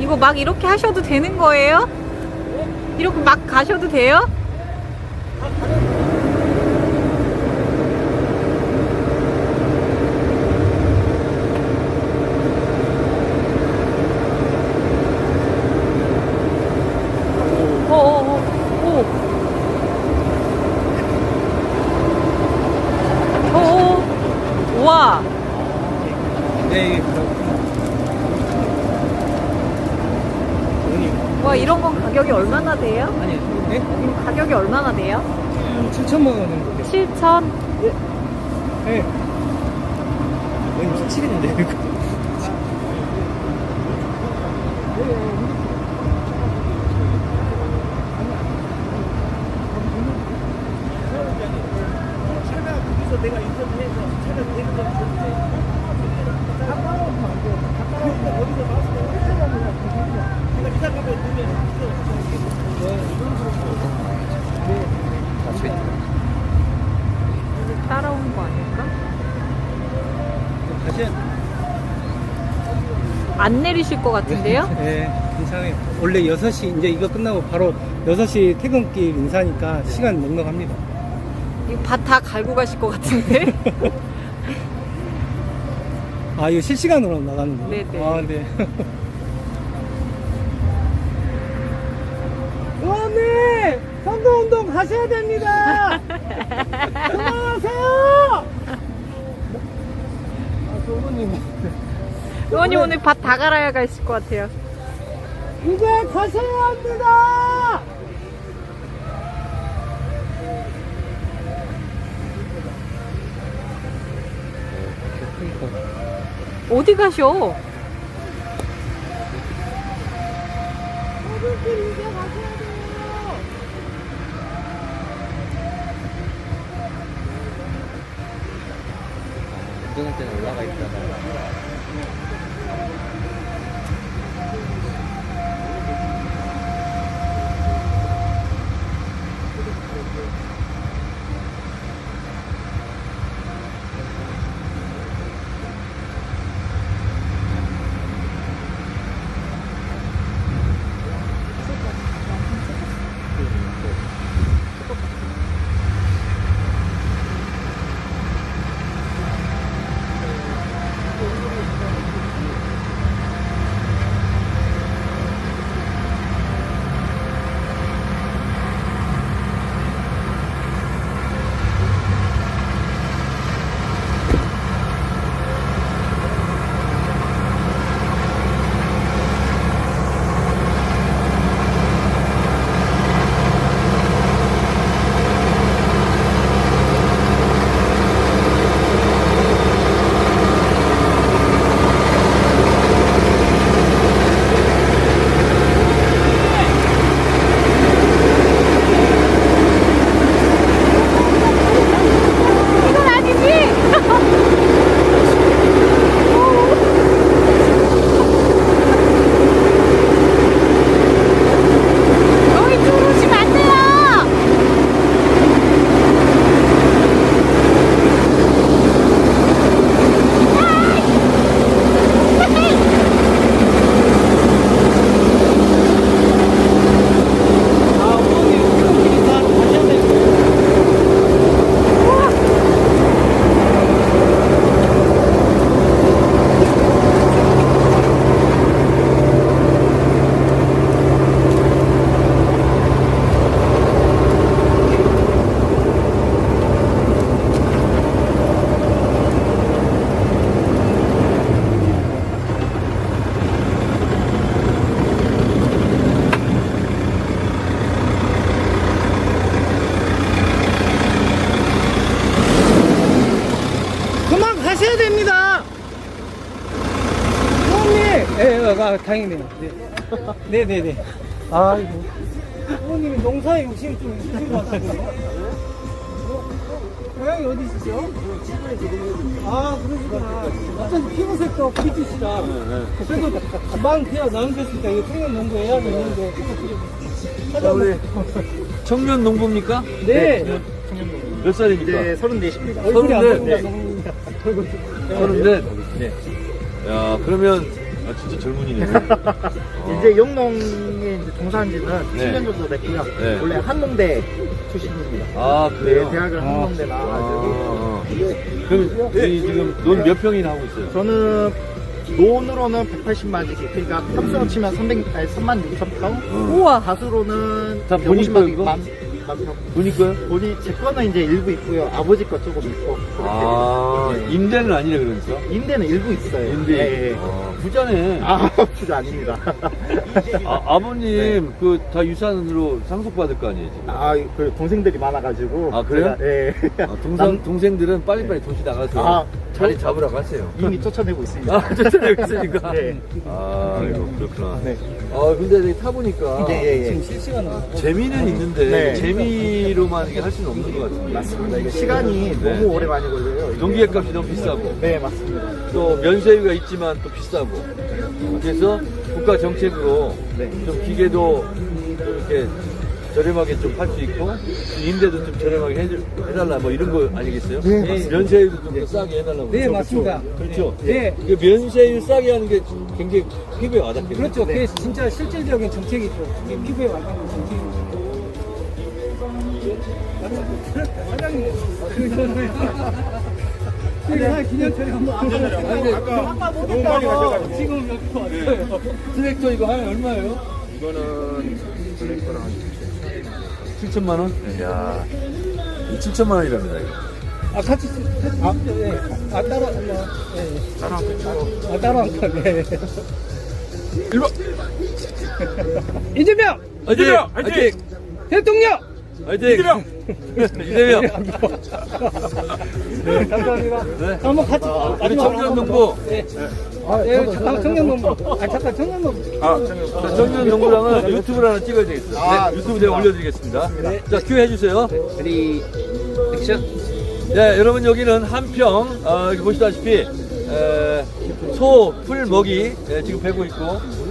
이거 막 이렇게 하셔도 되는 거예요? 이렇게 막 가셔도 돼요? 우와. 네, 이게 그렇구나. 돈이. 와, 이런 건 가격이 얼마나 돼요? 아니, 네? 이거 가격이 얼마나 돼요? 7천만 원 정도 돼요. 7천? 네. 거의 미치겠는데, 이거. 따라오는 거 아닐까? 다시. 안 내리실 것 같은데요? 네, 괜찮아요. 원래 6시, 이제 이거 끝나고 바로 6시 퇴근길 인사니까 시간 넉넉합니다. 이거 밭다 갈고 가실 것 같은데? 아, 이거 실시간으로 나가는 거예요? 네네. 아, 네. 의원님! 선거운동 가셔야 됩니다! 그만하세요! 의원님. 의원님 오늘 밭 다 갈아야 가실 것 같아요. 이제 가셔야 합니다! 어디 가셔? 아, 다행이네요. 네, 네, 네, 네. 아이고, 부모님이 농사에 욕심 좀 있으신 것 같아요. 고향이 어디시죠? 아, 그러시구나. 어쩐지 피부색도 빛이시라. 그래도 만 태어나셨으니까 이거 청년 농구 해야 되는데. 자, 우리 청년 농부입니까? 네. 몇 살입니까? 네, 34입니다. 얼굴이 안 서른넷. 보인다, 성민이가. 얼굴. 서른넷. 네. 야, 그러면 아, 진짜 젊은이네. 이제 영농에 이제 종사한 지는 네. 7년 정도 됐고요. 네. 원래 한농대 출신입니다. 아, 그래요? 네, 대학을 한농대 나와가지고. 아, 그럼 이 지금 논 몇 평이나 하고 있어요? 저는 논으로는 180만 지기, 그러니까 합수로 치면 300, 아니 3만 6천 평. 우와. 가수로는 다 본인 150만 거예요, 지기, 이거? 만, 만 평. 본인 제 거는 이제 일부 있고요. 아버지 거 조금 있고. 그렇게. 아, 네. 임대는 아니네, 그러니까. 임대는 일부 있어요. 임대. 예, 예. 아, 부자네. 아, 아, 부자 아닙니다. 아버님, 그 다 유산으로 상속받을 거 아니에요, 지금? 아, 그 동생들이 많아가지고. 아, 그래요? 제가, 예. 아, 동생, 남- 동생들은 빨리빨리 도시 나가서 아, 자리 잡으라고 하세요. 이미 쫓아내고 있습니다. 아, 저쪽에 있으니까. 네. 아, 이거 그렇구나. 네. 아, 근데 타보니까 예, 예, 예. 지금 실시간으로. 재미는 있는데 네. 재미로만 이게 할 수는 없는 것 같은데. 맞습니다. 이게 시간이 네. 너무 오래 많이 걸려요. 이게. 농기계 값이 너무 비싸고 네, 맞습니다. 또 면세유가 있지만 또 비싸고 그래서 국가 정책으로 네. 좀 기계도 좀 이렇게 저렴하게 좀 팔 수 있고 임대도 좀 저렴하게 해줄- 해달라 뭐 이런 거 아니겠어요? 네, 맞습니다. 면세유도 좀더 싸게 해달라고. 네, 그렇죠? 맞습니다. 그렇죠. 네. 이게 면세유 싸게 하는 게 굉장히 피부에 와닿겠네요. 그렇죠. 그게 진짜 실질적인 정책이죠. 이게 피부에 와닿는 정책이죠. 사장님, 그 기념처리 한번 아까 아까 못 했다고 지금 여기 왔어요. 트랙터 이거 하면 얼마예요? 이거는 블랙거랑 7천만 원? 이야 7천만 원이랍니다 이거. 아 같이 쓰- 같이 아, 예. 아 따로. 예. 예. 따로. 아 따로 한 번. 예. 1번 이재명 화이팅! 화이팅! 대통령. 화이팅! 이재명! 이재명! 네, 감사합니다. 네. 한번 같이 우리 청년농부 예. 예, 잠깐 청년농부. 아 잠깐 청년농부. 자, 청년농부랑은 유튜브를 하나 찍어야 되겠어요 아, 네, 유튜브 내가 올려드리겠습니다 자큐 해주세요 쓰리 액션. 네 여러분 여기는 한평 어, 여기 보시다시피 에, 소, 풀, 먹이 예, 지금 베고 있고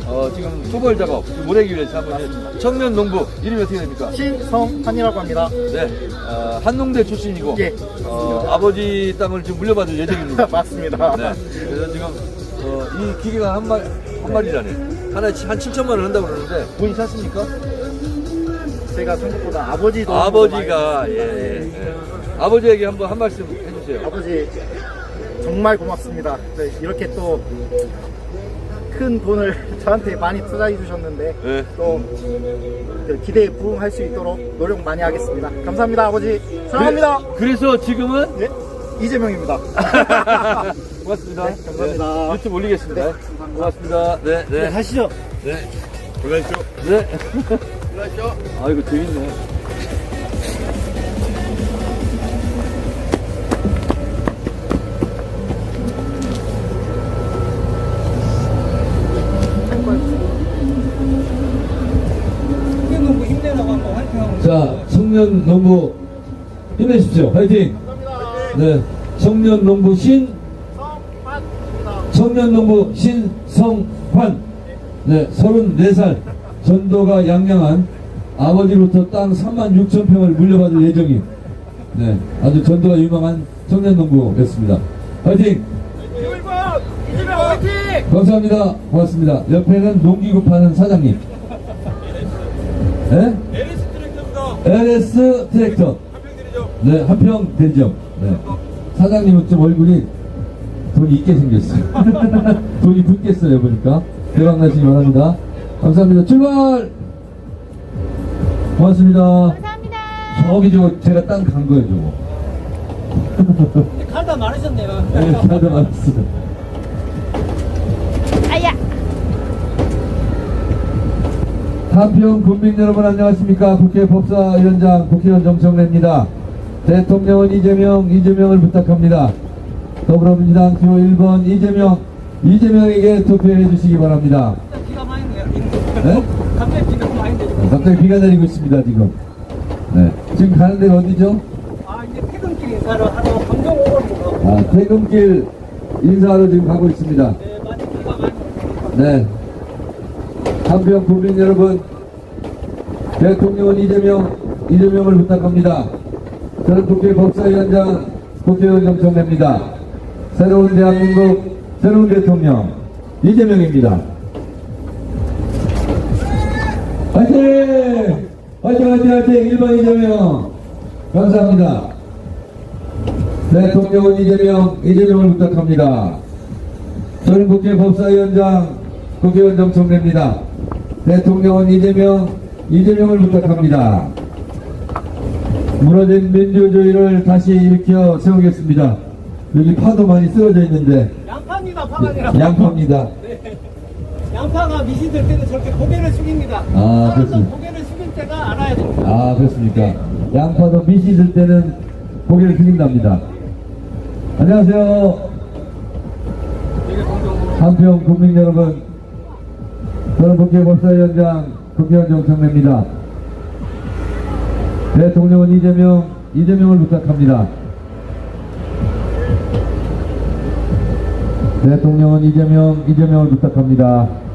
어, 지금 초벌 작업 모래기 위해서 하고 있는 청년 농부 이름이 어떻게 됩니까? 신성환이라고 합니다. 네 어, 한농대 출신이고 예. 어, 아버지 땅을 지금 물려받을 예정입니다 맞습니다. 네. 그래서 지금 어, 이 기계가 한 마리 한 마리라네. 하나에 치- 한 7천만 원 한다고 그러는데 본인 샀습니까? 제가 생각보다 아버지도 아버지가 예, 예, 예. 아버지에게 한번 한 말씀 해주세요. 아버지 정말 고맙습니다. 네, 이렇게 또 큰 돈을 저한테 많이 투자해 주셨는데 네. 또그 기대에 부응할 수 있도록 노력 많이 하겠습니다. 감사합니다, 아버지. 사랑합니다. 그래, 서 지금은 네, 이재명입니다. 고맙습니다. 네, 감사합니다. 네, 유튜브 올리겠습니다. 네, 감사합니다. 고맙습니다. 네, 네. 가시죠. 네. 고생하십시오. 네. 아, 이거 재밌네. 자, 청년 농부 힘내십시오. 화이팅! 네, 청년 농부 신, 청년 농부 신성환. 네, 34살. 전도가 양양한 아버지로부터 땅 3만 6천 평을 물려받을 예정인. 네, 아주 전도가 유망한 청년 농부였습니다. 화이팅! 감사합니다. 고맙습니다. 옆에는 농기구 파는 사장님. 네? LS 트랙터. 네, 한평 대점. 네. 사장님은 좀 얼굴이 돈이 있게 생겼어요. 돈이 붓겠어요, 보니까. 대박 나시기 바랍니다. 감사합니다. 출발! 고맙습니다. 감사합니다. 저기 저거 제가 땅 간 거예요, 저거. 칼다 많으셨네요. 네, 다들 알았어요. 아야. 한평 국민 여러분 안녕하십니까 국회 법사위원장 국회의원 정청래입니다 대통령은 이재명 이재명을 부탁합니다 더불어민주당 표 1번 이재명 이재명에게 투표해 주시기 바랍니다. 네? 갑자기 비가 내리고 있습니다 지금 네. 지금 가는 데가 어디죠? 아 이제 퇴근길 인사를 하러 강정 오거든요. 아, 퇴근길 인사하러 지금 가고 있습니다 네. 네. 한평 국민 여러분, 대통령은 이재명, 이재명을 부탁합니다. 저는 국회 법사위원장 국회의원 정청래입니다. 새로운 대한민국, 새로운 대통령, 이재명입니다. 화이팅! 화이팅, 화이팅, 화이팅! 1번 이재명. 감사합니다. 대통령은 이재명, 이재명을 부탁합니다. 저는 국회 법사위원장, 국회의원장 청래입니다. 대통령은 이재명, 이재명을 부탁합니다. 무너진 민주주의를 다시 일으켜 세우겠습니다. 여기 파도 많이 쓰러져 있는데 양파입니다, 파가 아니라. 양파입니다. 양파가 미신들 때는 저렇게 고개를 숙입니다. 아, 그렇습니다. 고개를 숙일 때가 알아야 됩니다. 아 그렇습니까? 양파도 밑이 있을 때는 고개를 숙인답니다. 안녕하세요. 한평 국민 여러분, 저는 국회법사위 원장 국회의원장 청래입니다. 대통령은 이재명, 이재명을 부탁합니다. 대통령은 이재명, 이재명을 부탁합니다.